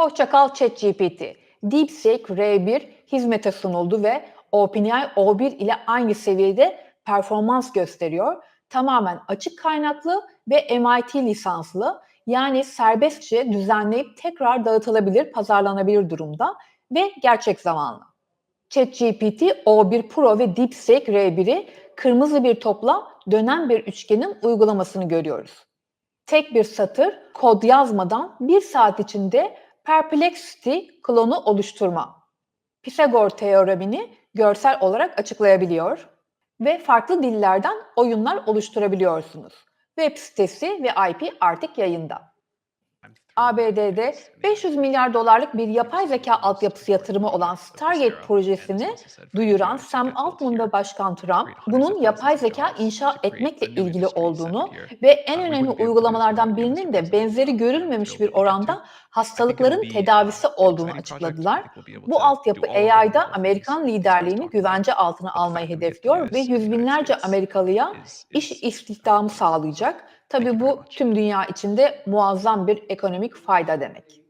Hoşçakal ChatGPT. DeepSeek R1 hizmete sunuldu ve OpenAI O1 ile aynı seviyede performans gösteriyor. Tamamen açık kaynaklı ve MIT lisanslı yani serbestçe düzenleyip tekrar dağıtılabilir, pazarlanabilir durumda ve gerçek zamanlı. ChatGPT O1 Pro ve DeepSeek R1'i kırmızı bir topla dönen bir üçgenin uygulamasını görüyoruz. Tek bir satır kod yazmadan bir saat içinde Perplexity klonu oluşturma. Pisagor teoremini görsel olarak açıklayabiliyor ve farklı dillerden oyunlar oluşturabiliyorsunuz. Web sitesi ve IP artık yayında. ABD'de 500 milyar dolarlık bir yapay zeka altyapısı yatırımı olan Stargate projesini duyuran Sam Altman ve Başkan Trump, bunun yapay zeka inşa etmekle ilgili olduğunu ve en önemli uygulamalardan birinin de benzeri görülmemiş bir oranda hastalıkların tedavisi olduğunu açıkladılar. Bu altyapı AI'da Amerikan liderliğini güvence altına almayı hedefliyor ve yüz binlerce Amerikalıya iş istihdamı sağlayacak. Tabii bu tüm dünya içinde muazzam bir ekonomik fayda demek.